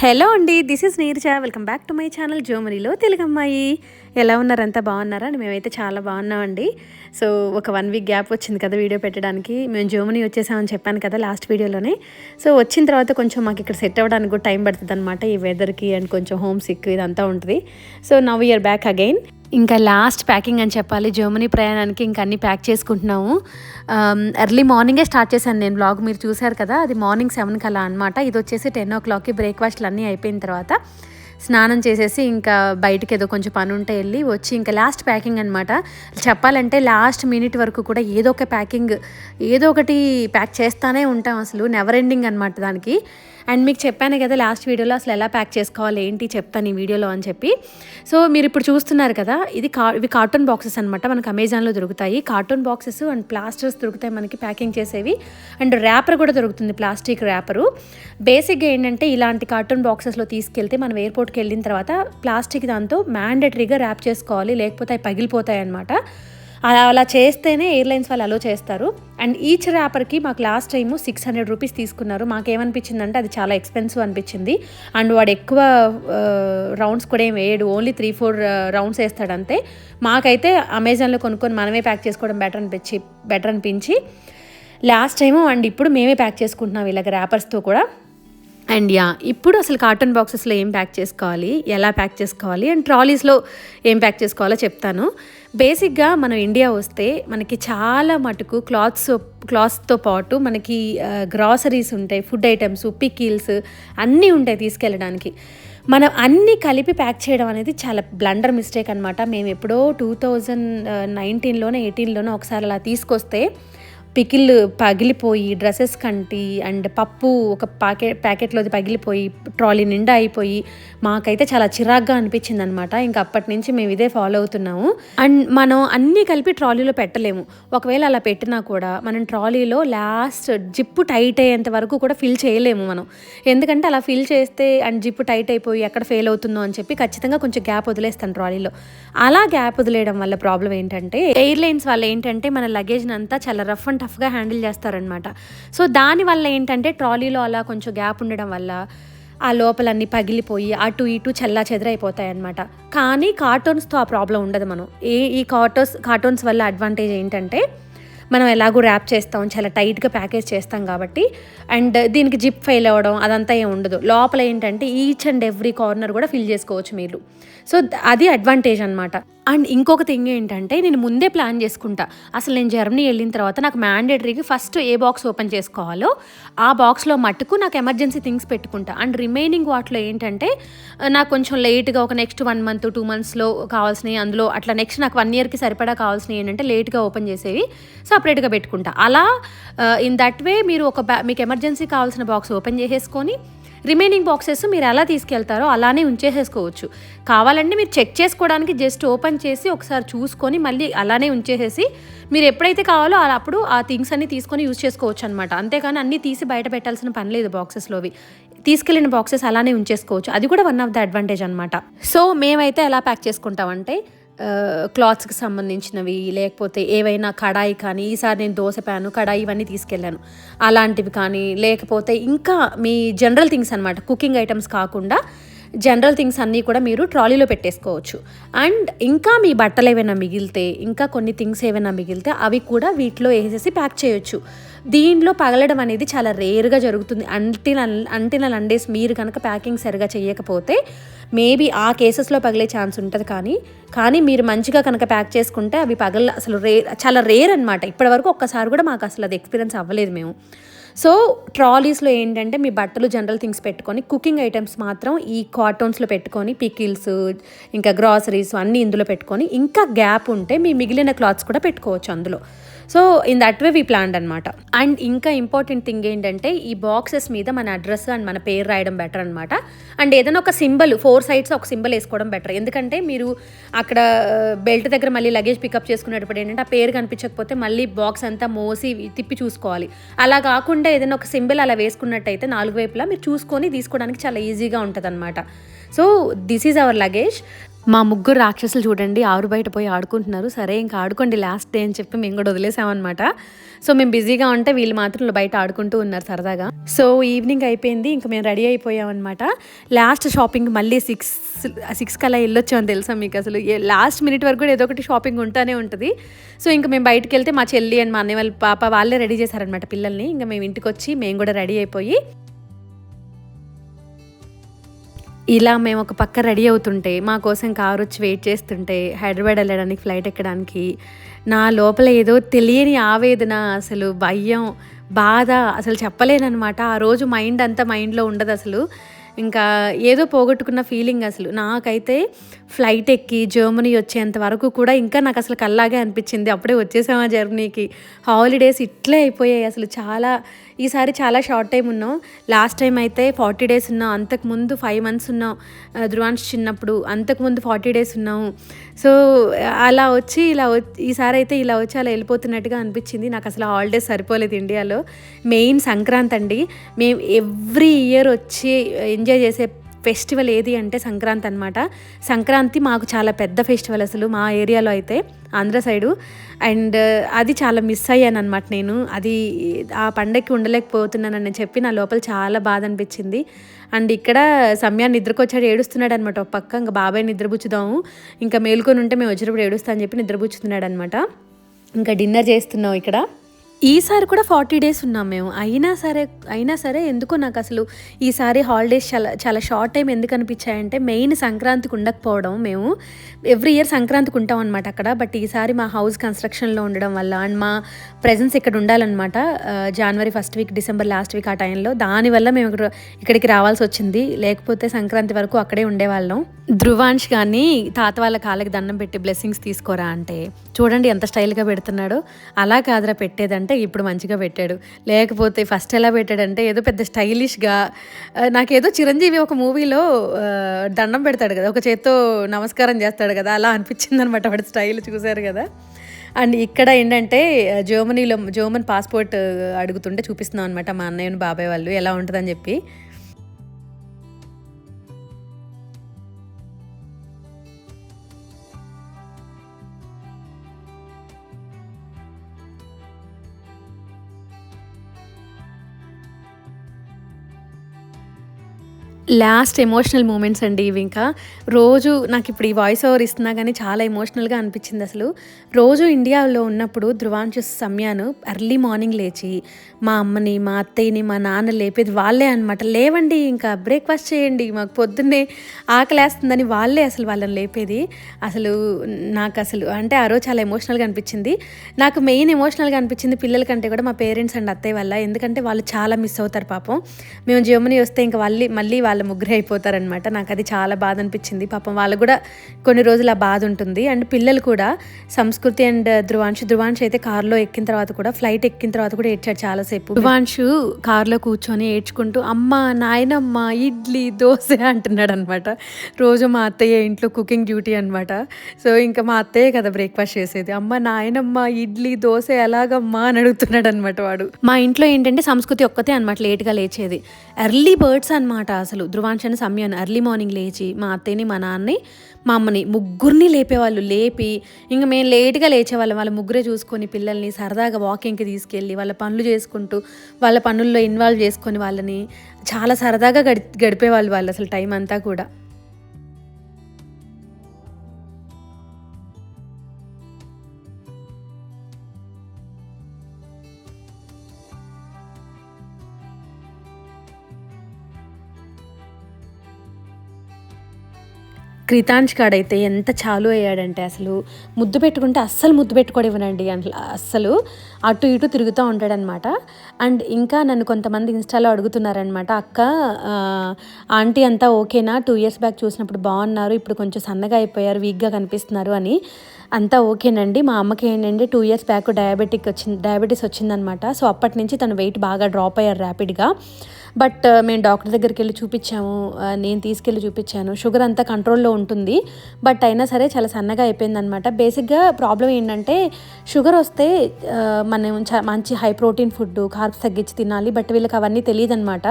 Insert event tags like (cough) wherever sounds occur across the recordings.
Hello అండి this is Neerja. Welcome back to my channel జోమరీలో తెలుగమ్మాయి. ఎలా ఉన్నారంతా బాగున్నారా? మేమైతే చాలా బాగున్నామండి. సో ఒక వన్ వీక్ గ్యాప్ వచ్చింది కదా వీడియో పెట్టడానికి. మేము జర్మనీ వచ్చేసామని చెప్పాను కదా లాస్ట్ వీడియోలోనే. సో వచ్చిన తర్వాత కొంచెం మాకు ఇక్కడ సెట్ అవ్వడానికి కూడా టైం పడుతుంది అనమాట ఈ వెదర్కి అండ్ కొంచెం హోమ్ సిక్ ఇదంతా ఉంటుంది. So now here back again. ఇంకా లాస్ట్ ప్యాకింగ్ అని చెప్పాలి. జర్మనీ ప్రయాణానికి ఇంకా అన్ని ప్యాక్ చేసుకుంటున్నాము. ఎర్లీ మార్నింగే స్టార్ట్ చేశాను నేను బ్లాగ్. మీరు చూశారు కదా? అది మార్నింగ్ సెవెన్కి అలా అనమాట ఇది వచ్చేసి టెన్ ఓ క్లాక్కి బ్రేక్ఫాస్ట్లు అన్నీ అయిపోయిన తర్వాత. స్నానం చేసేసి ఇంకా బయటకి ఏదో కొంచెం పని ఉంటే వెళ్ళి వచ్చి ఇంకా లాస్ట్ ప్యాకింగ్ అనమాట చెప్పాలంటే లాస్ట్ మినిట్ వరకు కూడా ఏదో ఒక ప్యాకింగ్ ఏదో ఒకటి ప్యాక్ చేస్తానే ఉంటాం అసలు నెవర్ ఎండింగ్ అనమాట దానికి. అండ్ మీకు చెప్పాను కదా లాస్ట్ వీడియోలో అసలు ఎలా ప్యాక్ చేసుకోవాలి ఏంటి చెప్తాను ఈ వీడియోలో అని చెప్పి. సో మీరు ఇప్పుడు చూస్తున్నారు కదా ఇది కా ఇవి కార్టూన్ బాక్సెస్ అనమాట మనకు అమెజాన్లో దొరుకుతాయి. కార్టూన్ బాక్సెస్ అండ్ ప్లాస్టర్స్ దొరుకుతాయి మనకి ప్యాకింగ్ చేసేవి. అండ్ ర్యాపర్ కూడా దొరుకుతుంది ప్లాస్టిక్ ర్యాపరు. బేసిక్గా ఏంటంటే ఇలాంటి కార్టూన్ బాక్సెస్లో తీసుకెళ్తే మనం ఎయిర్పోర్ట్కి వెళ్ళిన తర్వాత ప్లాస్టిక్ దాంతో మ్యాండటరీగా ర్యాప్ చేసుకోవాలి లేకపోతే అవి పగిలిపోతాయి అనమాట అలా అలా చేస్తేనే ఎయిర్లైన్స్ వాళ్ళు అలో చేస్తారు. అండ్ ఈచ్ ర్యాపర్కి మాకు last time six hundred rupees తీసుకున్నారు. మాకేమనిపించిందంటే అది చాలా ఎక్స్పెన్సివ్ అనిపించింది. అండ్ వాడు ఎక్కువ రౌండ్స్ కూడా ఏం వేయడు. ఓన్లీ త్రీ ఫోర్ రౌండ్స్ వేస్తాడంతే మాకైతే అమెజాన్లో కొనుక్కొని మనమే ప్యాక్ చేసుకోవడం బెటర్ అనిపించి బెటర్ అనిపించి లాస్ట్ టైము అండ్ ఇప్పుడు మేమే ప్యాక్ చేసుకుంటున్నాం ఇలాగ ర్యాపర్స్తో కూడా. అండ్ యా ఇప్పుడు అసలు కార్టూన్ బాక్సెస్లో ఏం ప్యాక్ చేసుకోవాలి ఎలా ప్యాక్ చేసుకోవాలి అండ్ ట్రాలీస్లో ఏం ప్యాక్ చేసుకోవాలో చెప్తాను. బేసిక్గా మనం ఇండియా వస్తే మనకి చాలా మటుకు క్లాత్స్ క్లాత్స్తో పాటు మనకి గ్రాసరీస్ ఉంటాయి ఫుడ్ ఐటమ్స్ పికిల్స్ అన్నీ ఉంటాయి తీసుకెళ్ళడానికి. మనం అన్నీ కలిపి ప్యాక్ చేయడం అనేది చాలా బ్లండర్ మిస్టేక్ అనమాట మేము ఎప్పుడో టూ థౌజండ్ నైన్టీన్లోనే ఎయిటీన్లోనే ఒకసారి అలా తీసుకొస్తే పికిల్ పగిలిపోయి డ్రెస్సెస్ కంటి అండ్ పప్పు ఒక ప్యాకెట్ ప్యాకెట్లోది పగిలిపోయి ట్రాలీ నిండా అయిపోయి మాకైతే చాలా చిరాగ్గా అనిపించింది అనమాట ఇంకా అప్పటి నుంచి మేము ఇదే ఫాలో అవుతున్నాము. అండ్ మనం అన్నీ కలిపి ట్రాలీలో పెట్టలేము. ఒకవేళ అలా పెట్టినా కూడా మనం ట్రాలీలో లాస్ట్ జిప్పు టైట్ అయ్యేంత వరకు కూడా ఫిల్ చేయలేము మనం. ఎందుకంటే అలా ఫిల్ చేస్తే అండ్ జిప్పు టైట్ అయిపోయి ఎక్కడ ఫెయిల్ అవుతుందో అని చెప్పి ఖచ్చితంగా కొంచెం గ్యాప్ వదిలేస్తాను ట్రాలీలో. అలా గ్యాప్ వదిలేయడం వల్ల ప్రాబ్లం ఏంటంటే ఎయిర్లైన్స్ వాళ్ళు ఏంటంటే మన లగేజ్ని అంతా చాలా రఫ్ అండ్ టఫ్గా హ్యాండిల్ చేస్తారనమాట సో దానివల్ల ఏంటంటే ట్రాలీలో అలా కొంచెం గ్యాప్ ఉండడం వల్ల ఆ లోపలన్నీ పగిలిపోయి అటు ఇటు చల్లా చెదరైపోతాయి అనమాట కానీ కార్టూన్స్తో ఆ ప్రాబ్లం ఉండదు మనం. ఏ ఈ కార్టూన్స్ కార్టూన్స్ వల్ల అడ్వాంటేజ్ ఏంటంటే మనం ఎలాగో ర్యాప్ చేస్తాం చాలా టైట్గా ప్యాకేజ్ చేస్తాం కాబట్టి అండ్ దీనికి జిప్ ఫెయిల్ అవ్వడం అదంతా ఏం ఉండదు. లోపల ఏంటంటే ఈచ్ అండ్ ఎవ్రీ కార్నర్ కూడా ఫిల్ చేసుకోవచ్చు మీరు. సో అది అడ్వాంటేజ్ అనమాట అండ్ ఇంకొక థింగ్ ఏంటంటే నేను ముందే ప్లాన్ చేసుకుంటా. అసలు నేను జర్మనీ వెళ్ళిన తర్వాత నాకు మ్యాండేటరీకి ఫస్ట్ ఏ బాక్స్ ఓపెన్ చేసుకోవాలో ఆ బాక్స్లో మట్టుకు నాకు ఎమర్జెన్సీ థింగ్స్ పెట్టుకుంటా. అండ్ రిమైనింగ్ వాటిలో ఏంటంటే నాకు కొంచెం లేట్గా ఒక నెక్స్ట్ వన్ మంత్ టూ మంత్స్లో కావాల్సినవి అందులో అట్లా నెక్స్ట్ నాకు వన్ ఇయర్కి సరిపడా కావాల్సినవి ఏంటంటే లేట్గా ఓపెన్ చేసేవి సపరేట్గా పెట్టుకుంటా. అలా ఇన్ దట్ వే మీరు ఒక బ్యా మీకు ఎమర్జెన్సీ కావాల్సిన బాక్స్ ఓపెన్ చేసేసుకొని రిమైనింగ్ బాక్సెస్ మీరు ఎలా తీసుకెళ్తారో అలానే ఉంచేసేసుకోవచ్చు. కావాలంటే మీరు చెక్ చేసుకోవడానికి జస్ట్ ఓపెన్ చేసి ఒకసారి చూసుకొని మళ్ళీ అలానే ఉంచేసేసి మీరు ఎప్పుడైతే కావాలో అప్పుడు ఆ థింగ్స్ అన్ని తీసుకొని యూజ్ చేసుకోవచ్చు అనమాట అంతేకాని అన్నీ తీసి బయట పెట్టాల్సిన పని లేదు బాక్సెస్లోవి. తీసుకెళ్ళిన బాక్సెస్ అలానే ఉంచేసుకోవచ్చు. అది కూడా వన్ ఆఫ్ ద అడ్వాంటేజ్ అనమాట సో మేమైతే ఎలా ప్యాక్ చేసుకుంటామంటే క్లాత్స్కి సంబంధించినవి లేకపోతే ఏవైనా కడాయి కానీ ఈసారి నేను దోశ ప్యాను కడాయి ఇవన్నీ తీసుకెళ్ళాను. అలాంటివి కానీ లేకపోతే ఇంకా మీ జనరల్ థింగ్స్ అనమాట కుకింగ్ ఐటమ్స్ కాకుండా జనరల్ థింగ్స్ అన్నీ కూడా మీరు ట్రాలీలో పెట్టేసుకోవచ్చు. అండ్ ఇంకా మీ బట్టలు ఏమైనా మిగిలితే ఇంకా కొన్ని థింగ్స్ ఏమైనా మిగిలితే అవి కూడా వీటిలో వేసేసి ప్యాక్ చేయొచ్చు. దీనిలో పగలడం అనేది చాలా రేర్గా జరుగుతుంది. అంటిన అంటిన లండేస్ మీరు కనుక ప్యాకింగ్ సరిగా చేయకపోతే మేబీ ఆ కేసెస్లో పగిలే ఛాన్స్ ఉంటుంది కానీ కానీ మీరు మంచిగా కనుక ప్యాక్ చేసుకుంటే అవి పగల అసలు రే చాలా రేర్ అనమాట ఇప్పటివరకు ఒక్కసారి కూడా మాకు అసలు అది ఎక్స్పీరియన్స్ అవ్వలేదు మేము. సో ట్రాలీస్లో ఏంటంటే మీ బట్టలు జనరల్ థింగ్స్ పెట్టుకొని కుకింగ్ ఐటమ్స్ మాత్రం ఈ కార్టూన్స్లో పెట్టుకొని పికిల్స్ ఇంకా గ్రాసరీస్ అన్నీ ఇందులో పెట్టుకొని ఇంకా గ్యాప్ ఉంటే మీ మిగిలిన క్లాత్స్ కూడా పెట్టుకోవచ్చు అందులో. So in that way we plan అనమాట అండ్ ఇంకా ఇంపార్టెంట్ థింగ్ ఏంటంటే ఈ బాక్సెస్ మీద మన అడ్రస్ అండ్ మన పేరు రాయడం బెటర్ అనమాట అండ్ ఏదైనా ఒక సింబల్ ఫోర్ సైడ్స్ ఒక సింబల్ వేసుకోవడం బెటర్ ఎందుకంటే మీరు అక్కడ uh, బెల్ట్ దగ్గర మళ్ళీ లగేజ్ పికప్ చేసుకునేటప్పుడు ఏంటంటే ఆ పేరు కనిపించకపోతే మళ్ళీ బాక్స్ అంతా మోసి తిప్పి చూసుకోవాలి. అలా కాకుండా ఏదైనా ఒక సింబల్ అలా వేసుకున్నట్టయితే నాలుగు వైపులా మీరు చూసుకొని తీసుకోవడానికి చాలా ఈజీగా ఉంటుంది అనమాట so this is our luggage మా ముగ్గురు రాక్షసులు చూడండి ఆరు బయట పోయి ఆడుకుంటున్నారు. సరే ఇంకా ఆడుకోండి లాస్ట్ డే అని చెప్పి మేము కూడా వదిలేసామన్నమాట. సో మేము బిజీగా ఉంటే వీళ్ళు మాత్రం బయట ఆడుకుంటూ ఉన్నారు సరదాగా. సో ఈవినింగ్ అయిపోయింది ఇంకా మేము రెడీ అయిపోయామన్నమాట. లాస్ట్ షాపింగ్ మళ్ళీ సిక్స్ సిక్స్ కల్లా వెళ్ళొచ్చామని తెలుసా మీకు అసలు? లాస్ట్ మినిట్ వరకు కూడా ఏదో ఒకటి షాపింగ్ ఉంటానే ఉంటుంది. సో ఇంకా మేము బయటకు వెళ్తే మా చెల్లి అండ్ మా అన్నయ్య వాళ్ళ పాప వాళ్ళే రెడీ చేశారనమాట పిల్లల్ని. ఇంకా మేము ఇంటికి వచ్చి మేము కూడా రెడీ అయిపోయి ఇలా మేము ఒక పక్క రెడీ అవుతుంటే మా కోసం కారు వచ్చి వెయిట్ చేస్తుంటే హైదరాబాద్ వెళ్ళడానికి ఫ్లైట్ ఎక్కడానికి నా లోపల ఏదో తెలియని ఆవేదన అసలు భయం బాధ అసలు చెప్పలేనమాట ఆ రోజు మైండ్ అంతా మైండ్లో ఉండదు అసలు. ఇంకా ఏదో పోగొట్టుకున్న ఫీలింగ్ అసలు. నాకైతే ఫ్లైట్ ఎక్కి జర్మనీ వచ్చేంత వరకు కూడా ఇంకా నాకు అసలు కల్లాగే అనిపించింది. అప్పుడే వచ్చేసామా జర్మనీకి హాలిడేస్ ఇట్లే అయిపోయాయి అసలు. చాలా ఈసారి చాలా షార్ట్ టైం ఉన్నాం. లాస్ట్ టైం అయితే ఫార్టీ డేస్ ఉన్నాం. అంతకుముందు ఫైవ్ మంత్స్ ఉన్నాం. ధ్రువాన్స్ చిన్నప్పుడు అంతకుముందు ఫార్టీ డేస్ ఉన్నాము సో అలా వచ్చి ఇలా ఈసారి అయితే ఇలా వచ్చి అలా వెళ్ళిపోతున్నట్టుగా అనిపించింది. నాకు అసలు హాలిడేస్ సరిపోలేదు ఇండియాలో. మెయిన్ సంక్రాంతి అండి. మేము ఎవ్రీ ఇయర్ వచ్చి ఎంజాయ్ చేసే ఫెస్టివల్ ఏది అంటే సంక్రాంతి అనమాట సంక్రాంతి మాకు చాలా పెద్ద ఫెస్టివల్ అసలు మా ఏరియాలో అయితే ఆంధ్ర సైడు. అండ్ అది చాలా మిస్ అయ్యాను అనమాట నేను. అది ఆ పండగకి ఉండలేకపోతున్నానని చెప్పి నా లోపల చాలా బాధ అనిపించింది. అండ్ ఇక్కడ సమయాన్ని నిద్రకొచ్చాడు ఏడుస్తున్నాడు అనమాట ఒక పక్క. ఇంకా బాబాయ్ నిద్రపుచ్చుదాము. ఇంకా మేల్కొని ఉంటే మేము వచ్చినప్పుడు ఏడుస్తా అని చెప్పి నిద్రపుచ్చుతున్నాడు అనమాట ఇంకా డిన్నర్ చేస్తున్నాం ఇక్కడ. ఈసారి కూడా ఫార్టీ డేస్ ఉన్నాం మేము. అయినా సరే అయినా సరే ఎందుకో నాకు అసలు ఈసారి హాలిడేస్ చాలా చాలా షార్ట్ టైం ఎందుకు అనిపించాయంటే మెయిన్ సంక్రాంతికి ఉండకపోవడం మేము. ఎవ్రీ ఇయర్ సంక్రాంతికి ఉంటాం అనమాట అక్కడ. బట్ ఈసారి మా హౌస్ కన్స్ట్రక్షన్లో ఉండడం వల్ల అండ్ మా ప్రజెన్స్ ఇక్కడ ఉండాలన్నమాట. జనవరి first week December last week ఆ టైంలో. దానివల్ల మేము ఇక్కడ ఇక్కడికి రావాల్సి వచ్చింది. లేకపోతే సంక్రాంతి వరకు అక్కడే ఉండేవాళ్ళం. ధృవాంష్ కానీ తాత వాళ్ళ కాళ్ళకి దండం పెట్టి బ్లెస్సింగ్స్ తీసుకోరా అంటే చూడండి ఎంత స్టైల్గా పెడుతున్నాడో. అలా కాదురా పెట్టేదండి అంటే ఇప్పుడు మంచిగా పెట్టాడు. లేకపోతే ఫస్ట్ ఎలా పెట్టాడంటే ఏదో పెద్ద స్టైలిష్గా నాకేదో చిరంజీవి ఒక మూవీలో దండం పెడతాడు కదా ఒక చేత్తో నమస్కారం చేస్తాడు కదా అలా అనిపించింది అనమాట వాడి స్టైల్ చూశారు కదా. అండ్ ఇక్కడ ఏంటంటే జర్మనీలో జర్మన్ పాస్పోర్ట్ అడుగుతుంటే చూపిస్తున్నాం అనమాట మా అన్నయ్యను బాబాయ్ వాళ్ళు ఎలా ఉంటుందని చెప్పి. లాస్ట్ ఎమోషనల్ మూమెంట్స్ అండి ఇవి ఇంకా. రోజు నాకు ఇప్పుడు ఈ వాయిస్ ఓవర్ ఇస్తున్నా కానీ చాలా ఎమోషనల్గా అనిపించింది అసలు. రోజు ఇండియాలో ఉన్నప్పుడు ధ్రువాంశ సమయాను ఎర్లీ మార్నింగ్ లేచి మా అమ్మని మా అత్తయ్యని మా నాన్న లేపేది వాళ్ళే అనమాట లేవండి ఇంకా బ్రేక్ఫాస్ట్ చేయండి మాకు పొద్దున్నే ఆకలేస్తుందని వాళ్ళే అసలు వాళ్ళని లేపేది. అసలు నాకు అసలు అంటే ఆ రోజు చాలా ఎమోషనల్గా అనిపించింది. నాకు మెయిన్ ఎమోషనల్గా అనిపించింది పిల్లల కంటే కూడా మా పేరెంట్స్ అండ్ అత్తయ్య వల్ల. ఎందుకంటే వాళ్ళు చాలా మిస్ అవుతారు పాపం. మేము జర్మనీ వస్తే ఇంకా మళ్ళీ మళ్ళీ వాళ్ళ ముగ్గురు అయిపోతారనమాట నాకు అది చాలా బాధ అనిపించింది పాపం వాళ్ళు కూడా కొన్ని రోజులు ఆ బాధ ఉంటుంది. అండ్ పిల్లలు కూడా సంస్కృతి అండ్ ధ్రువాంశు ధ్రువాంశు అయితే కారులో ఎక్కిన తర్వాత కూడా ఫ్లైట్ ఎక్కిన తర్వాత కూడా ఏడ్చాడు చాలాసేపు. ధ్రువాంశు కారులో కూర్చొని ఏడ్చుకుంటూ అమ్మ నాయనమ్మ ఇడ్లీ దోశ అంటున్నాడు అనమాట రోజు మా అత్తయ్య ఇంట్లో కుకింగ్ డ్యూటీ అనమాట సో ఇంకా మా అత్తయ్య కదా బ్రేక్ఫాస్ట్ చేసేది. అమ్మ నాయనమ్మ ఇడ్లీ దోశ ఎలాగమ్మా అని అడుగుతున్నాడు అనమాట వాడు. మా ఇంట్లో ఏంటంటే సంస్కృతి ఒక్కతే అనమాట లేట్గా లేచేది. ఎర్లీ బర్డ్స్ అనమాట అసలు. ధ్రువాంశని సమయాన్ని ఎర్లీ మార్నింగ్ లేచి మా అత్తయ్యని మా నాన్నని మా అమ్మని ముగ్గురిని లేపేవాళ్ళు. లేపి ఇంకా మేము లేట్గా లేచేవాళ్ళం. వాళ్ళ ముగ్గురే చూసుకొని పిల్లల్ని సరదాగా వాకింగ్కి తీసుకెళ్ళి వాళ్ళ పనులు చేసుకుంటూ వాళ్ళ పనుల్లో ఇన్వాల్వ్ చేసుకొని వాళ్ళని చాలా సరదాగా గడి గడిపేవాళ్ళు వాళ్ళు అసలు టైం అంతా కూడా. క్రితాంజ్ కాడైతే ఎంత చాలు అయ్యాడంటే అసలు ముద్దు పెట్టుకుంటే అస్సలు ముద్దు పెట్టుకోడివ్వనండి అస్సలు అటు ఇటు తిరుగుతూ ఉంటాడనమాట. అండ్ ఇంకా నన్ను కొంతమంది ఇన్స్టాలో అడుగుతున్నారనమాట అక్క ఆంటీ అంతా ఓకేనా? టూ ఇయర్స్ బ్యాక్ చూసినప్పుడు బాగున్నారు ఇప్పుడు కొంచెం సన్నగా అయిపోయారు వీక్గా కనిపిస్తున్నారు అని. అంతా ఓకేనండి. మా అమ్మకి ఏంటంటే టూ ఇయర్స్ బ్యాక్ డయాబెటిక్ వచ్చింది డయాబెటీస్ వచ్చిందనమాట. సో అప్పటి నుంచి తను వెయిట్ బాగా డ్రాప్ అయ్యారు ర్యాపిడ్గా. బట్ మేము డాక్టర్ దగ్గరికి వెళ్ళి చూపించాము నేను తీసుకెళ్ళి చూపించాను. షుగర్ అంతా కంట్రోల్లో ఉంటుంది బట్ అయినా సరే చాలా సన్నగా అయిపోయింది అనమాట బేసిక్గా ప్రాబ్లం ఏంటంటే షుగర్ వస్తే మనం మంచి హై ప్రోటీన్ ఫుడ్ కార్బ్స్ తగ్గించి తినాలి బట్ వీళ్ళకి అవన్నీ తెలియదు అనమాట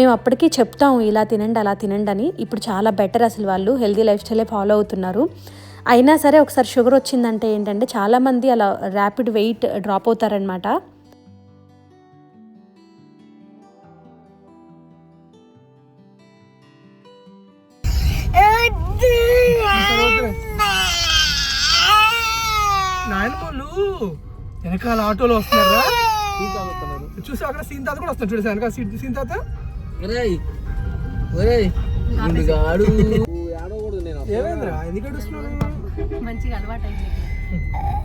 మేము అప్పటికీ చెప్తాము ఇలా తినండి అలా తినండి అని. ఇప్పుడు చాలా బెటర్ అసలు వాళ్ళు హెల్దీ లైఫ్ స్టైలే ఫాలో అవుతున్నారు. అయినా సరే ఒకసారి షుగర్ వచ్చిందంటే ఏంటంటే చాలామంది అలా ర్యాపిడ్ వెయిట్ డ్రాప్ అవుతారనమాట. నాయనమ్మలు వెనకాల ఆటోలో వస్తున్నారా? చూసి అక్కడ సీన్ తాత కూడా వస్తాడు చూడు వెనకాల సీన్ సీన్ తాత? ఒరేయ్ ఒరేయ్ గుండుగాడు ఆడకూడదు నేను ఏమైందిరా? ఎందుకు ఏడుస్తున్నావు? మంచిగా అలవాటు అయింది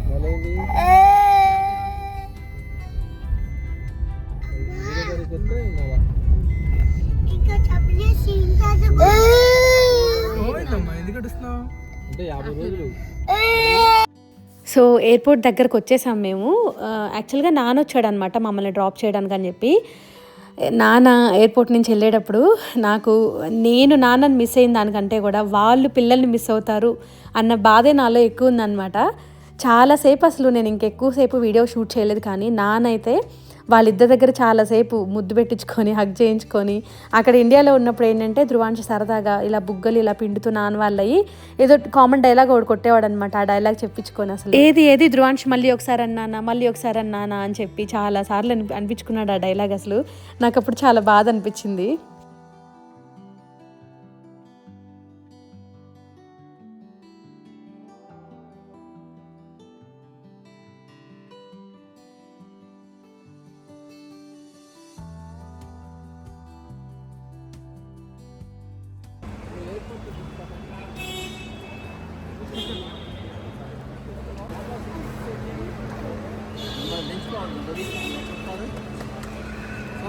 మొదలైంది వేరే దగ్గరికి వస్తే మళ్ళా. ఏమైందమ్మా? ఎందుకు ఏడుస్తున్నావు? అంటే యాభై రోజులు. సో ఎయిర్పోర్ట్ దగ్గరకు వచ్చేసాం మేము. యాక్చువల్గా నాన్న వచ్చాడు అనమాట మమ్మల్ని డ్రాప్ చేయడానికి అని చెప్పి. నాన్న ఎయిర్పోర్ట్ నుంచి వెళ్ళేటప్పుడు నాకు నేను నాన్నని మిస్ అయిన దానికంటే కూడా వాళ్ళు పిల్లల్ని మిస్ అవుతారు అన్న బాధే నాలో ఎక్కువ ఉందన్నమాట. చాలాసేపు అసలు నేను ఇంకెక్కువసేపు వీడియో షూట్ చేయలేదు కానీ నాన్న అయితే వాళ్ళిద్దరి దగ్గర చాలాసేపు ముద్దు పెట్టించుకొని హగ్ చేయించుకొని అక్కడ ఇండియాలో ఉన్నప్పుడు ఏంటంటే ధ్రువాంశ సరదాగా ఇలా బుగ్గలు ఇలా పిండుతున్నాను నాన్న వాళ్ళయి ఏదో కామన్ డైలాగ్ ఒకటి కొట్టేవాడు అనమాట ఆ డైలాగ్ చెప్పించుకొని అసలు. ఏది ఏది? ధ్రువాంశ్ మళ్ళీ ఒకసారి అన్నానా? మళ్ళీ ఒకసారి అన్నానా? అని చెప్పి చాలా సార్లు అనిపించుకున్నాడు ఆ డైలాగ్ అసలు. నాకు అప్పుడు చాలా బాధ అనిపించింది.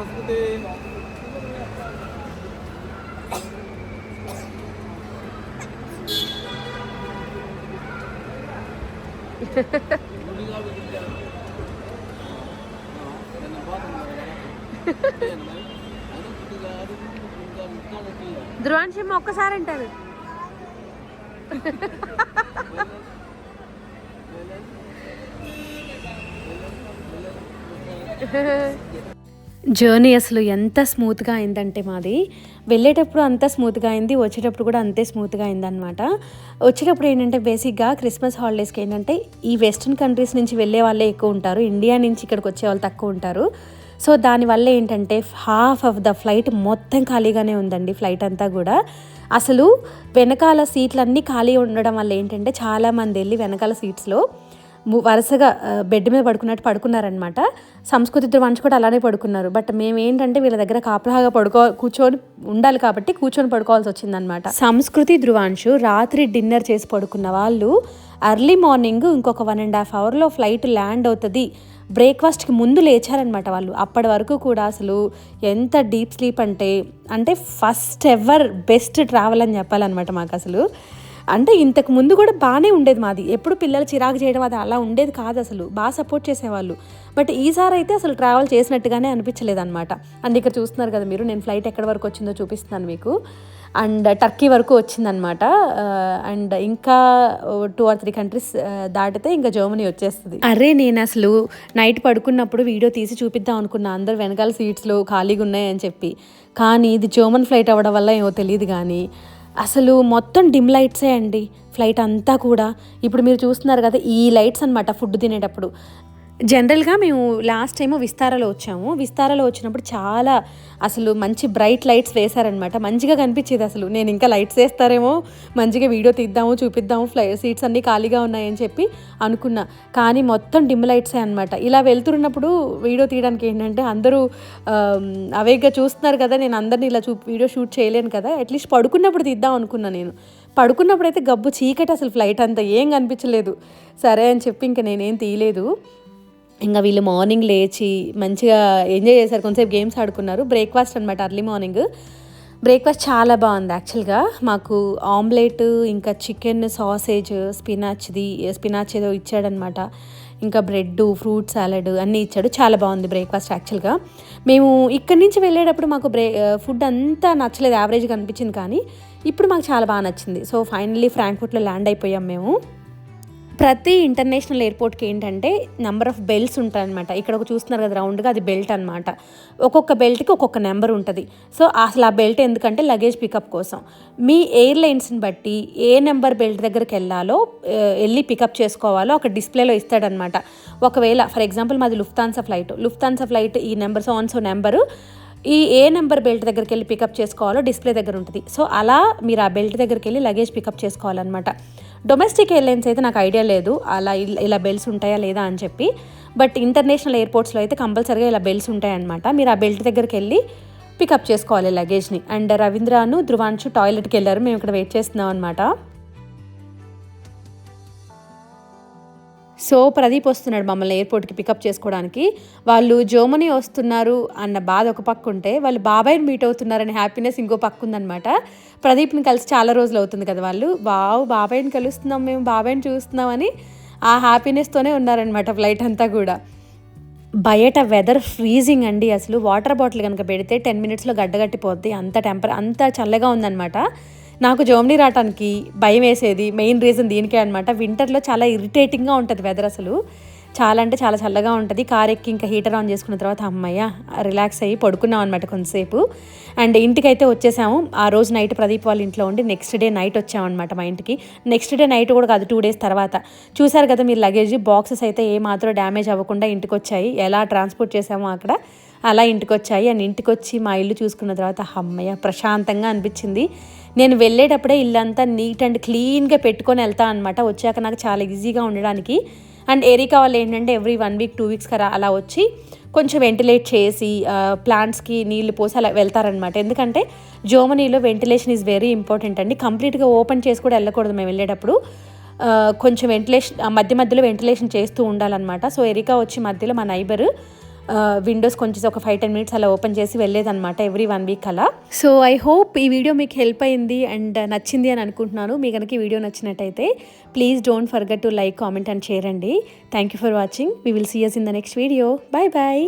సంస్కృతి. ఒక్కసారి అంటారు. (laughs) జర్నీ అసలు ఎంత స్మూత్గా అయిందంటే మాది. వెళ్ళేటప్పుడు అంత స్మూత్గా అయింది వచ్చేటప్పుడు కూడా అంతే స్మూత్గా అయిందనమాట వచ్చేటప్పుడు ఏంటంటే బేసిక్గా క్రిస్మస్ హాలిడేస్కి ఏంటంటే ఈ వెస్ట్రన్ కంట్రీస్ నుంచి వెళ్ళే వాళ్ళే ఎక్కువ ఉంటారు ఇండియా నుంచి ఇక్కడికి వచ్చే వాళ్ళు తక్కువ ఉంటారు. సో దానివల్ల ఏంటంటే హాఫ్ ఆఫ్ ద ఫ్లైట్ మొత్తం ఖాళీగానే ఉందండి ఫ్లైట్ అంతా కూడా. అసలు వెనకాల సీట్లన్నీ ఖాళీ ఉండడం వల్ల ఏంటంటే చాలామంది వెళ్ళి వెనకాల సీట్స్లో వరుసగా బెడ్ మీద పడుకున్నట్టు పడుకున్నారనమాట సంస్కృతి ధ్రువాంశ్ కూడా అలానే పడుకున్నారు. బట్ మేము ఏంటంటే వీళ్ళ దగ్గర కాపలాగా పడుకో కూర్చొని ఉండాలి కాబట్టి కూర్చొని పడుకోవాల్సి వచ్చిందనమాట సంస్కృతి ధ్రువాంశు రాత్రి డిన్నర్ చేసి పడుకున్న వాళ్ళు అర్లీ మార్నింగ్ ఇంకొక వన్ అండ్ హాఫ్ అవర్లో ఫ్లైట్ ల్యాండ్ అవుతుంది. బ్రేక్ఫాస్ట్కి ముందు లేచారనమాట వాళ్ళు. అప్పటి వరకు కూడా అసలు ఎంత డీప్ స్లీప్ అంటే అంటే ఫస్ట్ ఎవర్ బెస్ట్ ట్రావెల్ అని చెప్పాలన్నమాట మాకు అసలు. అంటే ఇంతకు ముందు కూడా బాగానే ఉండేది మాది. ఎప్పుడు పిల్లలు చిరాకు చేయడం అది అలా ఉండేది కాదు అసలు. బాగా సపోర్ట్ చేసేవాళ్ళు. బట్ ఈసారి అయితే అసలు ట్రావెల్ చేసినట్టుగానే అనిపించలేదన్నమాట. అండ్ ఇక్కడ చూస్తున్నారు కదా మీరు నేను ఫ్లైట్ ఎక్కడి వరకు వచ్చిందో చూపిస్తున్నాను మీకు. అండ్ టర్కీ వరకు వచ్చిందనమాట అండ్ ఇంకా టూ ఆర్ త్రీ కంట్రీస్ దాటితే ఇంకా జర్మనీ వచ్చేస్తుంది. అరే నేను అసలు నైట్ పడుకున్నప్పుడు వీడియో తీసి చూపిద్దాం అనుకున్నా. అందరు వెనకాల సీట్స్లో ఖాళీగా ఉన్నాయని చెప్పి. కానీ ఇది జర్మన్ ఫ్లైట్ అవ్వడం వల్ల ఏమో తెలియదు కానీ అసలు మొత్తం డిమ్ లైట్సే అండి. ఫ్లైట్ అంతా కూడా. ఇప్పుడు మీరు చూస్తున్నారు కదా ఈ లైట్స్ అనమాట ఫుడ్ తినేటప్పుడు. జనరల్గా మేము లాస్ట్ టైము విస్తారాలో వచ్చాము. విస్తారాలో వచ్చినప్పుడు చాలా అసలు మంచి బ్రైట్ లైట్స్ వేశారనమాట మంచిగా కనిపించేది అసలు. నేను ఇంకా లైట్స్ వేస్తారేమో మంచిగా వీడియో తీద్దాము చూపిద్దాము ఫ్లై సీట్స్ అన్నీ ఖాళీగా ఉన్నాయని చెప్పి అనుకున్నా. కానీ మొత్తం డిమ్ లైట్సే అనమాట ఇలా వెళ్తున్నప్పుడు వీడియో తీయడానికి ఏంటంటే అందరూ అవేగా చూస్తున్నారు కదా నేను అందరినీ ఇలా చూ వీడియో షూట్ చేయలేను కదా అట్లీస్ట్ పడుకున్నప్పుడు తీద్దాం అనుకున్నా నేను. పడుకున్నప్పుడు అయితే గబ్బు చీకటి అసలు ఫ్లైట్ అంతా ఏం కనిపించలేదు. సరే అని చెప్పి ఇంకా నేనేం తీయలేదు. ఇంకా వీళ్ళు మార్నింగ్ లేచి మంచిగా ఎంజాయ్ చేశారు. కొంతసేపు గేమ్స్ ఆడుకున్నారు. బ్రేక్ఫాస్ట్ అనమాట అర్లీ మార్నింగ్ బ్రేక్ఫాస్ట్ చాలా బాగుంది యాక్చువల్గా మాకు ఆమ్లెట్ ఇంకా చికెన్ సాసేజ్ స్పినాచ్ది స్పినాచ్ ఏదో ఇచ్చాడనమాట ఇంకా బ్రెడ్ ఫ్రూట్ సాలడ్ అన్నీ ఇచ్చాడు. చాలా బాగుంది బ్రేక్ఫాస్ట్ యాక్చువల్గా మేము ఇక్కడి నుంచి వెళ్ళేటప్పుడు మాకు బ్రే ఫుడ్ అంతా నచ్చలేదు యావరేజ్గా అనిపించింది కానీ ఇప్పుడు మాకు చాలా బాగా నచ్చింది. సో ఫైనల్లీ ఫ్రాంక్ఫర్ట్లో ల్యాండ్ అయిపోయాం మేము. ప్రతి ఇంటర్నేషనల్ ఎయిర్పోర్ట్కి ఏంటంటే నెంబర్ ఆఫ్ బెల్ట్స్ ఉంటాయన్నమాట. ఇక్కడ ఒక చూస్తున్నారు కదా రౌండ్గా అది బెల్ట్ అనమాట ఒక్కొక్క బెల్ట్కి ఒక్కొక్క నెంబర్ ఉంటుంది. సో అసలు ఆ బెల్ట్ ఎందుకంటే లగేజ్ పికప్ కోసం. మీ ఎయిర్లైన్స్ని బట్టి ఏ నెంబర్ బెల్ట్ దగ్గరికి వెళ్ళాలో వెళ్ళి పికప్ చేసుకోవాలో ఒక డిస్ప్లేలో ఇస్తాడనమాట ఒకవేళ ఫర్ ఎగ్జాంపుల్ మాది లుఫ్తాన్సా ఫ్లైట్ లుఫ్తాన్సా ఫ్లైట్ ఈ number so on so number ఈ ఏ నెంబర్ బెల్ట్ దగ్గరికి వెళ్ళి పికప్ చేసుకోవాలో డిస్ప్లే దగ్గర ఉంటుంది. సో అలా మీరు ఆ బెల్ట్ దగ్గరికి వెళ్ళి లగేజ్ పికప్ చేసుకోవాలన్నమాట. డొమెస్టిక్ ఎయిర్లైన్స్ అయితే నాకు ఐడియా లేదు. అలా ఇలా బెల్ట్స్ ఉంటాయా లేదా అని చెప్పి. బట్ ఇంటర్నేషనల్ ఎయిర్పోర్ట్స్లో అయితే కంపల్సరీగా ఇలా బెల్ట్స్ ఉంటాయన్నమాట. మీరు ఆ బెల్ట్ దగ్గరికి వెళ్ళి పికప్ చేసుకోవాలి లగేజ్ని అండ్ రవీంద్రను ధృవాంశు టాయిలెట్కి వెళ్ళారు. మేము ఇక్కడ వెయిట్ చేస్తున్నాం అనమాట సో ప్రదీప్ వస్తున్నాడు మమ్మల్ని ఎయిర్పోర్ట్కి పికప్ చేసుకోవడానికి. వాళ్ళు జర్మనీ వస్తున్నారు అన్న బాధ ఒక పక్క ఉంటే వాళ్ళు బాబాయ్ని మీట్ అవుతున్నారనే హ్యాపీనెస్ ఇంకో పక్క ఉందన్నమాట. ప్రదీప్ని కలిసి చాలా రోజులు అవుతుంది కదా వాళ్ళు. బావు బాబాయ్ని కలుస్తున్నాం మేము బాబాయ్ని చూస్తున్నామని ఆ హ్యాపీనెస్తోనే ఉన్నారనమాట ఫ్లైట్ అంతా కూడా. బయట వెదర్ ఫ్రీజింగ్ అండి అసలు. వాటర్ బాటిల్ కనుక పెడితే టెన్ మినిట్స్లో గడ్డగట్టిపోద్ది అంత టెంపర్ అంత చల్లగా ఉందన్నమాట. నాకు జర్మనీ రావడానికి భయం వేసేది మెయిన్ రీజన్ దీనికే అనమాట వింటర్లో చాలా ఇరిటేటింగ్గా ఉంటుంది వెదర్ అసలు. చాలా అంటే చాలా చల్లగా ఉంటుంది. కార్ ఎక్కి ఇంకా హీటర్ ఆన్ చేసుకున్న తర్వాత అమ్మయ్య రిలాక్స్ అయ్యి పడుకున్నాం అనమాట కొంతసేపు. అండ్ ఇంటికైతే వచ్చేసాము. ఆ రోజు నైట్ ప్రదీప్ వాళ్ళ ఇంట్లో ఉండి నెక్స్ట్ డే నైట్ వచ్చామన్నమాట మా ఇంటికి. నెక్స్ట్ డే నైట్ కూడా కాదు టూ డేస్ తర్వాత. చూసారు కదా మీరు లగేజ్ బాక్సెస్ అయితే ఏ మాత్రం డ్యామేజ్ అవ్వకుండా ఇంటికి వచ్చాయి ఎలా ట్రాన్స్పోర్ట్ చేసామో అక్కడ. అలా ఇంటికి వచ్చాయి అండ్ ఇంటికి వచ్చి మా ఇల్లు చూసుకున్న తర్వాత అమ్మయ్య ప్రశాంతంగా అనిపించింది. నేను వెళ్ళేటప్పుడే ఇల్లంతా నీట్ అండ్ క్లీన్గా పెట్టుకొని వెళ్తా అనమాట వచ్చాక నాకు చాలా ఈజీగా ఉండడానికి. అండ్ ఏరికా వాళ్ళు ఏంటంటే every one week two weeks కరా అలా వచ్చి కొంచెం వెంటిలేట్ చేసి ప్లాంట్స్కి నీళ్ళు పోసి అలా వెళ్తారనమాట ఎందుకంటే జర్మనీలో వెంటిలేషన్ ఈజ్ వెరీ ఇంపార్టెంట్ అండి. కంప్లీట్గా ఓపెన్ చేసి కూడా వెళ్ళకూడదు మేము వెళ్ళేటప్పుడు. కొంచెం వెంటిలేషన్ మధ్య మధ్యలో వెంటిలేషన్ చేస్తూ ఉండాలన్నమాట. సో ఎరికా వచ్చి మధ్యలో మా నైబర్ విండోస్ కొంచెం ఒక ఫైవ్ టెన్ మినిట్స్ అలా ఓపెన్ చేసి వెళ్ళేదన్నమాట ఎవ్రీ వన్ వీక్ అలా. సో ఐ హోప్ ఈ వీడియో మీకు హెల్ప్ అయింది అండ్ నచ్చింది అని అనుకుంటున్నాను. మీ కనుక ఈ వీడియో నచ్చినట్టయితే please don't forget to like comment and share అండి. Thank you for watching we will see us in the next video bye bye